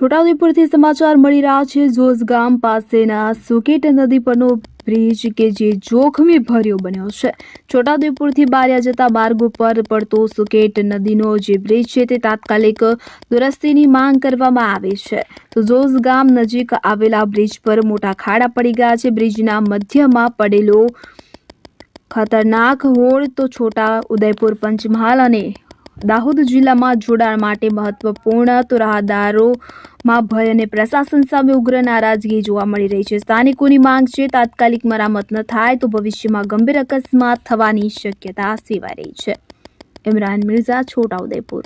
છોટાઉદેપુરથી સમાચાર મળી રહ્યા છે. જોઝ ગામ પાસેના સુકેટ નદી પરનો બ્રિજ કે જે જોખમી ભર્યો બન્યો છે. છોટાઉદેપુરથી બારિયા જતા માર્ગ ઉપર પડતો સુકેટ નદીનો જે બ્રિજ છે તે તાત્કાલિક દુરસ્તીની માંગ કરવામાં આવી છે. તો જોઝ ગામ નજીક આવેલા બ્રિજ પર મોટા ખાડા પડી ગયા છે. બ્રિજના મધ્યમાં પડેલો ખતરનાક હોળ તો છોટા ઉદયપુર પંચમહાલ અને દાહોદ જિલ્લામાં જોડાણ માટે મહત્વપૂર્ણ તો રાહદારોમાં ભય અને પ્રશાસન સામે ઉગ્ર નારાજગી જોવા મળી રહી છે. સ્થાનિકોની માંગ છે તાત્કાલિક મરામત ન થાય તો ભવિષ્યમાં ગંભીર અકસ્માત થવાની શક્યતા સેવાઈ રહી છે. ઇમરાન મિર્ઝા છોટાઉદેપુર